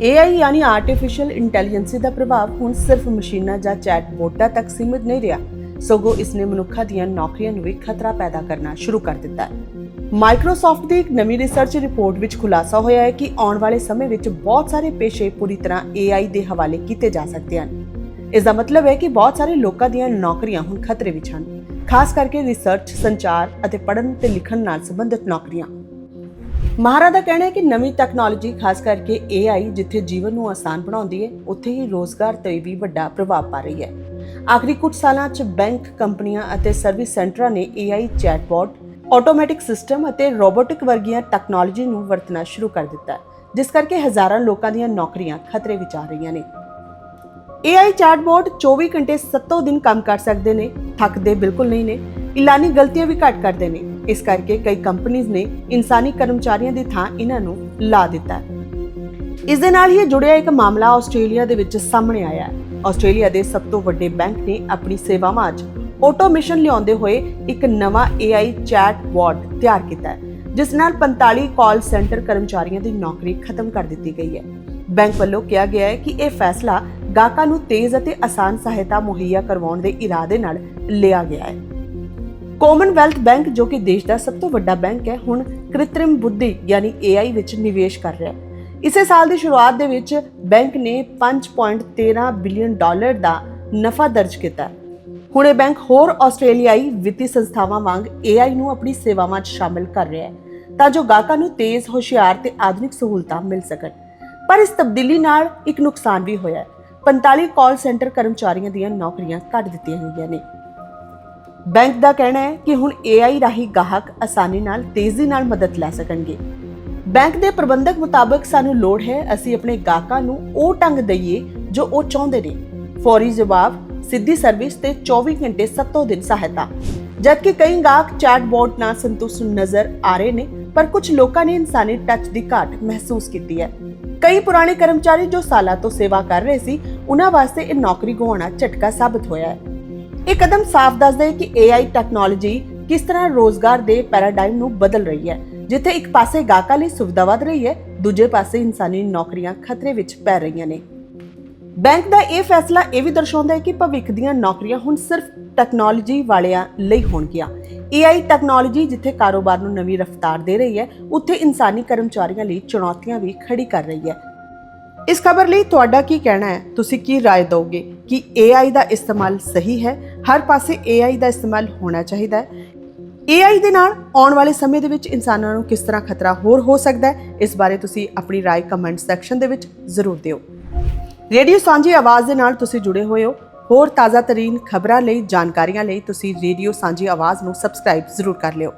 AI ਯਾਨੀ artificial intelligence ਦਾ ਪ੍ਰਭਾਵ ਹੁਣ ਸਿਰਫ ਮਸ਼ੀਨਾਂ ਜਾਂ ਚੈਟਬੋਟਾਂ ਤੱਕ ਸੀਮਿਤ ਨਹੀਂ ਰਿਹਾ। ਸਗੋਂ ਇਸ ਨੇ ਮਨੁੱਖਾਂ ਦੀਆਂ ਨੌਕਰੀਆਂ ਨੂੰ ਵੀ ਖਤਰਾ ਪੈਦਾ ਕਰਨਾ ਸ਼ੁਰੂ ਕਰ ਦਿੱਤਾ ਹੈ। ਮਾਈਕਰੋਸਾਫਟ ਦੀ ਇੱਕ ਨਵੀਂ ਰਿਸਰਚ ਰਿਪੋਰਟ ਵਿੱਚ ਖੁਲਾਸਾ ਹੋਇਆ ਹੈ ਕਿ ਆਉਣ ਵਾਲੇ ਸਮੇਂ ਵਿੱਚ ਬਹੁਤ ਸਾਰੇ ਪੇਸ਼ੇ ਪੂਰੀ ਤਰ੍ਹਾਂ AI ਦੇ ਹਵਾਲੇ ਕੀਤੇ ਜਾ ਸਕਦੇ ਹਨ। ਇਸ ਦਾ ਮਤਲਬ ਹੈ ਕਿ ਬਹੁਤ ਸਾਰੇ ਲੋਕਾਂ ਦੀਆਂ ਨੌਕਰੀਆਂ ਹੁਣ ਖਤਰੇ ਵਿੱਚ ਹਨ। ਖਾਸ ਕਰਕੇ ਰਿਸਰਚ, ਸੰਚਾਰ ਅਤੇ ਪੜ੍ਹਨ ਤੇ ਲਿਖਣ ਨਾਲ ਸੰਬੰਧਿਤ ਨੌਕਰੀਆਂ। ਮਹਾਰਾ ਦਾ ਕਹਿਣਾ ਹੈ ਕਿ ਨਵੀਂ ਟੈਕਨੋਲੋਜੀ ਖਾਸ ਕਰਕੇ AI ਜਿੱਥੇ ਜੀਵਨ ਨੂੰ ਆਸਾਨ ਬਣਾਉਂਦੀ ਹੈ, ਉੱਥੇ ਹੀ ਰੋਜ਼ਗਾਰ ਤੇ ਵੀ ਵੱਡਾ ਪ੍ਰਭਾਵ ਪਾ ਰਹੀ ਹੈ। ਆਖਰੀ ਕੁਝ ਸਾਲਾਂ 'ਚ ਬੈਂਕ ਕੰਪਨੀਆਂ ਅਤੇ ਸਰਵਿਸ ਸੈਂਟਰਾਂ ਨੇ AI ਚੈਟਬੋਟ ਆਟੋਮੈਟਿਕ ਸਿਸਟਮ ਅਤੇ ਰੋਬੋਟਿਕ ਵਰਗੀਆਂ ਟੈਕਨੋਲੋਜੀ ਨੂੰ ਵਰਤਣਾ ਸ਼ੁਰੂ ਕਰ ਦਿੱਤਾ ਜਿਸ ਕਰਕੇ ਹਜ਼ਾਰਾਂ ਲੋਕਾਂ ਦੀਆਂ ਨੌਕਰੀਆਂ ਖਤਰੇ ਵਿੱਚ ਆ ਰਹੀਆਂ ਨੇ। AI ਚੈਟਬੋਟ 24 ਘੰਟੇ 7 ਦਿਨ ਕੰਮ ਕਰ ਸਕਦੇ ਨੇ, ਥੱਕਦੇ ਬਿਲਕੁਲ ਨਹੀਂ ਨੇ, ਇਲਾਨੀ ਗਲਤੀਆਂ ਵੀ ਘੱਟ ਕਰਦੇ ਨੇ। ਇਸ ਕਰਕੇ ਕਈ ਕੰਪਨੀਆਂ ਨੇ ਇਨਸਾਨੀ ਕਰਮਚਾਰੀਆਂ ਦੀ ਥਾਂ ਇਹਨਾਂ ਨੂੰ ਲਾ ਦਿੱਤਾ ਹੈ। ਇਸ ਦੇ ਨਾਲ ਹੀ ਜੁੜਿਆ ਇੱਕ ਮਾਮਲਾ ਆਸਟ੍ਰੇਲੀਆ ਦੇ ਵਿੱਚ ਸਾਹਮਣੇ ਆਇਆ ਹੈ। ਆਸਟ੍ਰੇਲੀਆ ਦੇ ਸਭ ਤੋਂ ਵੱਡੇ ਬੈਂਕ ਨੇ ਆਪਣੀ ਸੇਵਾਵਾਂ 'ਚ ਆਟੋਮੇਸ਼ਨ ਲਿਆਉਂਦੇ ਹੋਏ ਇੱਕ ਨਵਾਂ AI ਚੈਟਬੋਟ ਤਿਆਰ ਕੀਤਾ ਹੈ, ਜਿਸ ਨਾਲ 45 ਕਾਲ ਸੈਂਟਰ ਕਰਮਚਾਰੀਆਂ ਦੀ ਨੌਕਰੀ ਖਤਮ ਕਰ ਦਿੱਤੀ ਗਈ ਹੈ। ਬੈਂਕ ਵੱਲੋਂ ਕਿਹਾ ਗਿਆ ਹੈ ਕਿ ਇਹ ਫੈਸਲਾ ਗਾਹਕਾਂ ਨੂੰ ਤੇਜ਼ ਅਤੇ ਆਸਾਨ ਸਹਾਇਤਾ ਮੁਹੱਈਆ ਕਰਵਾਉਣ ਦੇ ਇਰਾਦੇ ਨਾਲ ਲਿਆ ਗਿਆ ਹੈ। ਕਾਮਨਵੈਲਥ ਬੈਂਕ ਜੋ ਕਿ ਦੇਸ਼ ਦਾ ਸਭ ਤੋਂ ਵੱਡਾ ਬੈਂਕ ਹੈ, ਹੁਣ ਕ੍ਰਿਤਰਿਮ ਬੁੱਧੀ ਯਾਨੀ AI ਵਿੱਚ ਨਿਵੇਸ਼ ਕਰ ਰਿਹਾ ਹੈ। ਇਸੇ ਸਾਲ ਦੀ ਸ਼ੁਰੂਆਤ ਦੇ ਵਿੱਚ ਬੈਂਕ ਨੇ 5.13 ਬਿਲੀਅਨ ਡਾਲਰ ਦਾ ਨਫਾ ਦਰਜ ਕੀਤਾ ਹੁਣ ਇਹ ਬੈਂਕ ਹੋਰ ਆਸਟ੍ਰੇਲੀਆਈ ਵਿੱਤੀ ਸੰਸਥਾਵਾਂ ਵਾਂਗ AI ਨੂੰ ਆਪਣੀ ਸੇਵਾਵਾਂ 'ਚ ਸ਼ਾਮਿਲ ਕਰ ਰਿਹਾ ਹੈ, ਤਾਂ ਜੋ ਗਾਹਕਾਂ ਨੂੰ ਤੇਜ਼, ਹੁਸ਼ਿਆਰ ਤੇ ਆਧੁਨਿਕ ਸਹੂਲਤਾਂ ਮਿਲ ਸਕਣ। ਪਰ ਇਸ ਤਬਦੀਲੀ ਨਾਲ ਇੱਕ ਨੁਕਸਾਨ ਵੀ ਹੋਇਆ ਹੈ। 45 ਕਾਲ ਸੈਂਟਰ ਕਰਮਚਾਰੀਆਂ ਦੀਆਂ ਨੌਕਰੀਆਂ ਕੱਢ ਦਿੱਤੀਆਂ ਗਈਆਂ ਨੇ। ਬੈਂਕ ਦਾ ਕਹਿਣਾ ਹੈ ਕਿ ਹੁਣ AI ਰਾਹੀਂ ਗਾਹਕ ਆਸਾਨੀ ਨਾਲ ਤੇਜ਼ੀ ਨਾਲ ਮਦਦ ਲੈ ਸਕਣਗੇ। ਬੈਂਕ ਦੇ ਪ੍ਰਬੰਧਕ ਮੁਤਾਬਕ ਸਾਨੂੰ ਲੋੜ ਹੈ ਅਸੀਂ ਆਪਣੇ ਗਾਹਕਾਂ ਨੂੰ ਉਹ ਢੰਗ ਦਈਏ ਜੋ ਉਹ ਚਾਹੁੰਦੇ ਨੇ। ਫੌਰੀ ਜਵਾਬ, ਸਿੱਧੀ ਸਰਵਿਸ ਤੇ 24 ਘੰਟੇ ਸੱਤੋਂ ਦਿਨ ਸਹਾਇਤਾ। ਜਦਕਿ ਕਈ ਗਾਹਕ ਚੈਟਬੋਟ ਨਾਲ ਸੰਤੁਸ਼ਟ ਨਜ਼ਰ ਆ ਰਹੇ ਨੇ, ਪਰ ਕੁਝ ਲੋਕਾਂ ਨੇ ਇਨਸਾਨੀ ਟੱਚ ਦੀ ਘਾਟ ਮਹਿਸੂਸ ਕੀਤੀ ਹੈ। ਕਈ ਪੁਰਾਣੇ ਕਰਮਚਾਰੀ ਜੋ ਸਾਲਾਂ ਤੋਂ ਸੇਵਾ ਕਰ ਰਹੇ ਸੀ, ਉਹਨਾਂ ਵਾਸਤੇ ਇਹ ਨੌਕਰੀ ਗਵਾਉਣਾ ਝਟਕਾ ਸਾਬਤ ਹੋਇਆ ਹੈ। ਇਹ ਕਦਮ ਸਾਫ਼ ਦੱਸਦਾ ਹੈ ਕਿ AI ਟੈਕਨੋਲੋਜੀ ਕਿਸ ਤਰ੍ਹਾਂ ਰੋਜ਼ਗਾਰ ਦੇ ਪੈਰਾਡਾਈਮ ਨੂੰ ਬਦਲ ਰਹੀ ਹੈ ਜਿੱਥੇ ਇੱਕ ਪਾਸੇ ਗਾਹਕਾਂ ਲਈ ਸੁਵਿਧਾ ਵਧ ਰਹੀ ਹੈ ਦੂਜੇ ਪਾਸੇ ਇਨਸਾਨੀ ਨੌਕਰੀਆਂ ਖਤਰੇ ਵਿੱਚ ਪੈ ਰਹੀਆਂ ਨੇ ਬੈਂਕ ਦਾ ਇਹ ਫੈਸਲਾ ਇਹ ਵੀ ਦਰਸਾਉਂਦਾ ਹੈ ਕਿ ਭਵਿੱਖ ਦੀਆਂ ਨੌਕਰੀਆਂ ਹੁਣ ਸਿਰਫ ਟੈਕਨੋਲੋਜੀ ਵਾਲਿਆਂ ਲਈ ਹੋਣਗੀਆਂ AI ਟੈਕਨੋਲੋਜੀ ਜਿੱਥੇ ਕਾਰੋਬਾਰ ਨੂੰ ਨਵੀਂ ਰਫ਼ਤਾਰ ਦੇ ਰਹੀ ਹੈ ਉੱਥੇ ਇਨਸਾਨੀ ਕਰਮਚਾਰੀਆਂ ਲਈ ਚੁਣੌਤੀਆਂ ਵੀ ਖੜੀ ਕਰ ਰਹੀ ਹੈ ਇਸ ਖਬਰ ਲਈ ਤੁਹਾਡਾ ਕੀ ਕਹਿਣਾ ਹੈ ਤੁਸੀਂ ਕੀ رائے ਦਿਓਗੇ ਕਿ AI ਦਾ ਇਸਤੇਮਾਲ ਸਹੀ ਹੈ ਹਰ ਪਾਸੇ AI ਦਾ ਇਸਤੇਮਾਲ ਹੋਣਾ ਚਾਹੀਦਾ ਹੈ AI ਦੇ ਨਾਲ ਆਉਣ ਵਾਲੇ ਸਮੇਂ ਦੇ ਵਿੱਚ ਇਨਸਾਨਾਂ ਨੂੰ ਕਿਸ ਤਰ੍ਹਾਂ ਖਤਰਾ ਹੋਰ ਹੋ ਸਕਦਾ ਹੈ ਇਸ ਬਾਰੇ ਤੁਸੀਂ ਆਪਣੀ رائے ਕਮੈਂਟ ਸੈਕਸ਼ਨ ਦੇ ਵਿੱਚ ਜ਼ਰੂਰ ਦਿਓ ਰੇਡੀਓ ਸਾਂਝੀ ਆਵਾਜ਼ ਦੇ ਨਾਲ ਤੁਸੀਂ ਜੁੜੇ ਹੋਏ ਹੋ ਹੋਰ ਤਾਜ਼ਾ ਤਰੀਨ ਖਬਰਾਂ ਲਈ ਜਾਣਕਾਰੀਆਂ ਲਈ ਤੁਸੀਂ ਰੇਡੀਓ ਸਾਂਝੀ ਆਵਾਜ਼ ਨੂੰ ਸਬਸਕ੍ਰਾਈਬ ਜ਼ਰੂਰ ਕਰ ਲਿਓ